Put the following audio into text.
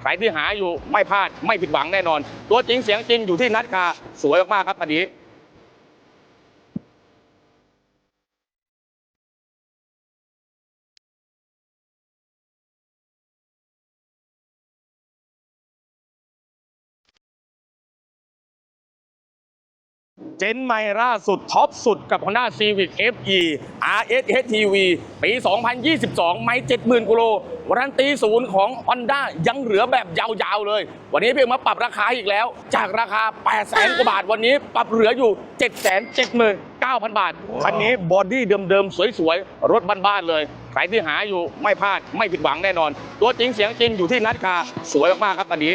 ใครที่หาอยู่ไม่พลาดไม่ผิดหวังแน่นอนตัวจริงเสียงจริงอยู่ที่นัดคาสวยมากๆครับอันนี้ เจนใหม่ล่าสุดท็อปสุดกับ Honda Civic FE RS HTV ปี 2022 ไม่ 70,000กิโลวารันตีศูนย์ของ Honda ยังเหลือแบบยาวๆเลย วันนี้เพียงมาปรับราคาอีกแล้ว จากราคา 800,000 กว่าบาทวันนี้ปรับเหลืออยู่ 779,000 บาท คันนี้บอดี้เดิมๆ สวยๆ รถบ้านๆเลยใครที่หาอยู่ไม่พลาดไม่ผิดหวังแน่นอน ตัวจริงเสียงจริงอยู่ที่นัดคาสวยมากๆครับคันนี้